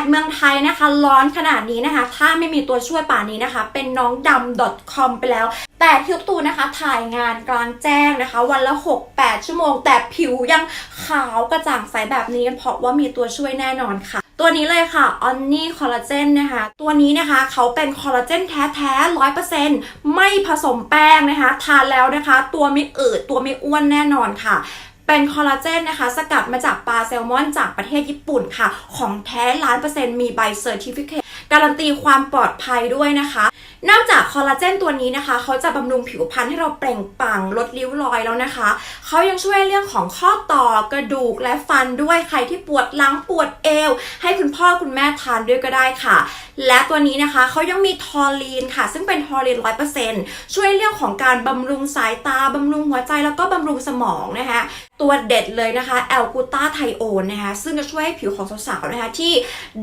ดเมืองไทยนะคะ ร้อนขนาดนี้นะคะ ถ้าไม่มีตัวช่วยป่านนี้นะคะ เป็นน้องดำ .com ไปแล้ว แต่ทิวตูนนะคะถ่ายงานกลางแจ้งนะคะ วันละ 6-8 ชั่วโมง แต่ผิวยังขาวกระจ่างใสแบบนี้เพราะว่ามีตัวช่วยแน่นอนค่ะตัวนี้เลยค่ะ o n n i คอลลาเจนนะคะ ตัวนี้นะคะเขาเป็นคอลลาเจนแท้ๆร้อยเปอร์เซ็นต์ไม่ผสมแป้งนะคะ ทานแล้วนะคะ ตัวไม่อืดตัวไม่อ้วนแน่นอนค่ะ เป็นคอลลาเจนนะคะ สกัดมาจากปลาแซลมอนจากประเทศญี่ปุ่นค่ะ ของแท้ล้านเปอร์เซ็นต์มีใบเซอร์ติฟิเคการันตีความปลอดภัยด้วยนะคะ นอกจากคอลลาเจนตัวนี้นะคะ เขาจะบำรุงผิวพรรณให้เราเปล่งปลั่งลดริ้วรอยแล้วนะคะ เขายังช่วยเรื่องของข้อต่อกระดูกและฟันด้วยใครที่ปวดหลังปวดเอว ให้คุณพ่อคุณแม่ทานด้วยก็ได้ค่ะ และตัวนี้นะคะเขายังมีทอรีนค่ะ ซึ่งเป็นทอรีนร้อยเปอร์เซ็นต์ช่วยเรื่องของการบำรุงสายตาบำรุงหัวใจแล้วก็บำรุงสมองนะคะ ตัวเด็ดเลยนะคะแอลกูตาไทโอนนะคะซึ่งจะช่วยให้ผิวของสาวๆนะคะที่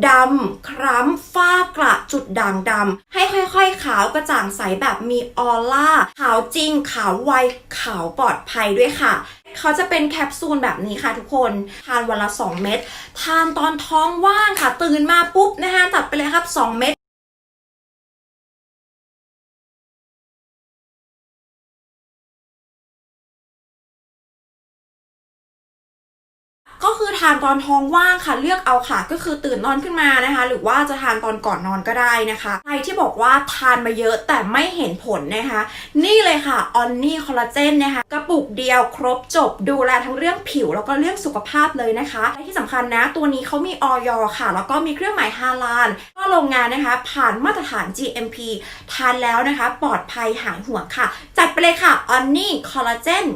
ดำคล้ำฝ้ากระจุดด่างดำให้ค่อยๆ ขาวกระจ่างใสแบบมีออร่าขาวจริง ขาวไวขาวปลอดภัยด้วยค่ะเขาจะเป็นแคปซูลแบบนี้ค่ะทุกคน ทานวันละ 2 เม็ด ทานตอนท้องว่างค่ะ ตื่นมาปุ๊บนะคะตัดไปเลยครับ 2 เม็ด ก็คือทานตอนท้องว่างค่ะเลือกเอาค่ะ ก็คือตื่นนอนขึ้นมานะคะ หรือว่าจะทานตอนก่อนนอนก็ได้นะคะใครที่บอกว่าทานมาเยอะแต่ไม่เห็นผลนะคะ นี่เลยค่ะออนนี่คอลลาเจนนะคะกระปุกเดียวครบจบดูแลทั้งเรื่องผิวแล้วก็เรื่องสุขภาพเลยนะคะและที่สำคัญนะ ตัวนี้เขามีออยค่ะ แล้วก็มีเครื่องหมายฮาลาลก็โรงงานนะคะ ผ่านมาตรฐาน GMP ทานแล้วนะคะ ปลอดภัยหายห่วงค่ะ จัดไปเลยค่ะออนนี่คอลลาเจน